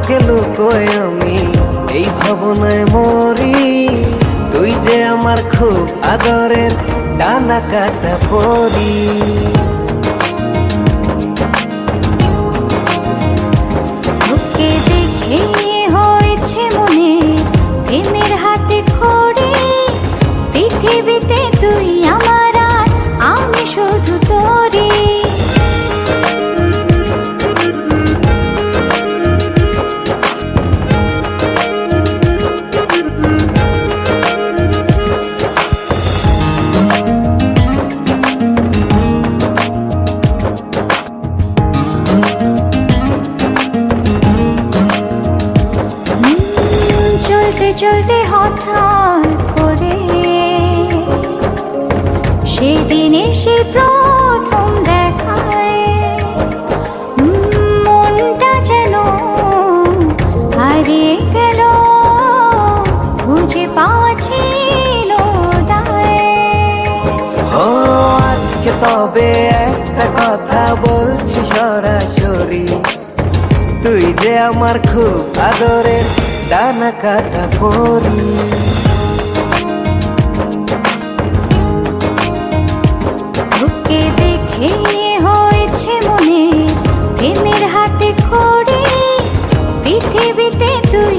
তোকে লুকোয় আমি? এই ভাবনায় মরি। তুই যে আমার খুব আদরের ডানা কাটা পরি। দেখে হয়েছে চলতে হঠাৎ করে। সেদিন এসে প্রথম দেখায় যেন হারিয়ে তবে একটা কথা বলছি সরাসরি। তুই যে আমার খুব আদরের ডানা কাটা করি ঢুকে দেখে হয়েছে মনে প্রেমের হাতে করে পৃথিবীতে তুই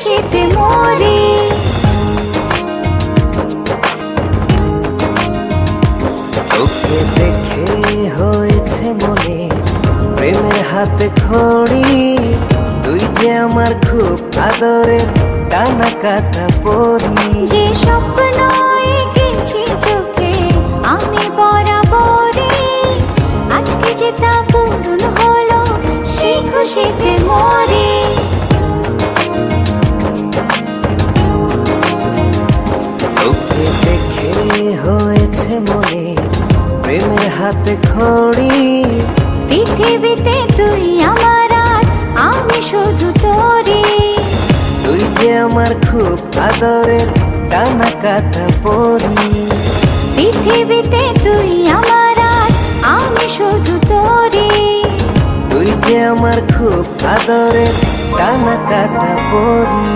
খুশিতে মরি। তোকে দেখে হয়েছে মনে প্রেমের হাতে খড়ি। তুই যে আমার খুব আদরে টানা কাটা পরি। যে স্বপ্ন তোকে দেখে হয়েছে মনে প্রেমের হাতে খড়ি। পৃথিবীতে তুই আমার আর আমি শুধু তোরে তুই যে আমার খুব আদরের টানা কাটা পরি। পৃথিবীতে তুই আমার আর আমি শুধু তোরে তুই যে আমার খুব আদরের টানা কাটা পরি।